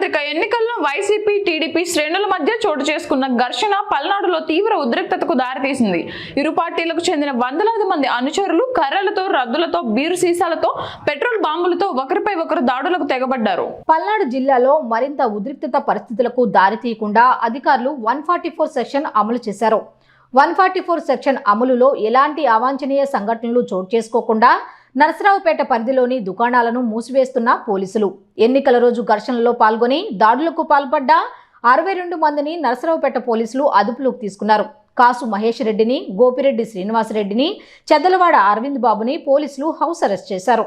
సార్వత్రిక ఎన్నికల్లో YCP TDP శ్రేణుల మధ్య చోటు చేసుకున్న ఘర్షణ పల్నాడులో తీవ్ర ఉద్రిక్తతకు దారితీసింది. ఇరు పార్టీలకు చెందిన వందలాది మంది అనుచరులు కర్రలతో రద్దులతో బీరు సీసాలతో పెట్రోల్ బాంబులతో ఒకరిపై ఒకరు దాడులకు తెగబడ్డారు. పల్నాడు జిల్లాలో మరింత ఉద్రిక్తత పరిస్థితులకు దారితీయకుండా అధికారులు వన్ ఫార్టీ ఫోర్ సెక్షన్ అమలు చేశారు. వన్ ఫార్టీ ఫోర్ సెక్షన్ అమలులో ఎలాంటి అవాంఛనీయ సంఘటనలు చోటు చేసుకోకుండా నరసరావుపేట పరిధిలోని దుకాణాలను మూసివేస్తున్న పోలీసులు. ఎన్నికల రోజు ఘర్షణలో పాల్గొని దాడులకు పాల్పడ్డ అరవై రెండు మందిని నరసరావుపేట పోలీసులు అదుపులోకి తీసుకున్నారు. కాసు మహేష్ రెడ్డిని గోపిరెడ్డి శ్రీనివాసరెడ్డిని చెద్దలవాడ అరవింద్ బాబుని పోలీసులు హౌస్ అరెస్ట్ చేశారు.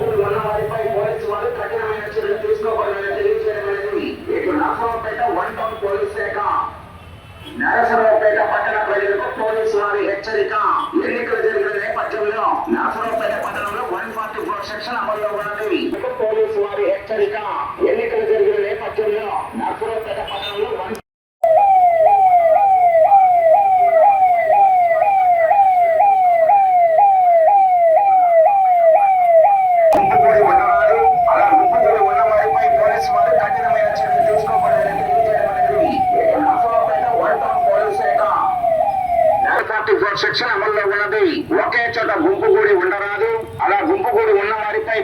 భూములు ఉన్న వారిపై పోలీసు వారు కఠినమైన చర్యలు తీసుకోవాలని తెలియజేయడం అనేది ఇటు నరసరావుపేట వన్ టౌన్ పోలీస్ శాఖ. నరసరావుపేట పట్టణ ప్రజలకు పోలీసు వారి హెచ్చరిక. ఎన్నికలు జరిగిన నేపథ్యంలో నరసరావుపేట పట్టణంలో వన్ ఫార్టీ ఫోర్ సెక్షన్ అమల్లో ఉన్నది. పోలీసు వారి హెచ్చరిక ఎన్నికలు జరిగిన నేపథ్యంలో నరసరావుపేట పట్టణంలో వన్ గుంపుకూడి ఉన్నవారు అలా గుంపుకూడి ఉన్న వారిపై పోలీసు వారు కఠినమైన చర్యలు తీసుకోవాలని తెలియజేయడం అనేది ఇటు నరసరావుపేట వన్ టౌన్ పోలీస్ శాఖ నైన్ శిక్షణ అమల్లో ఉన్నది. ఒకే చోట గుంపుగూడి ఉండరాదు. అలా గుంపుగూడి ఉన్న వారిపై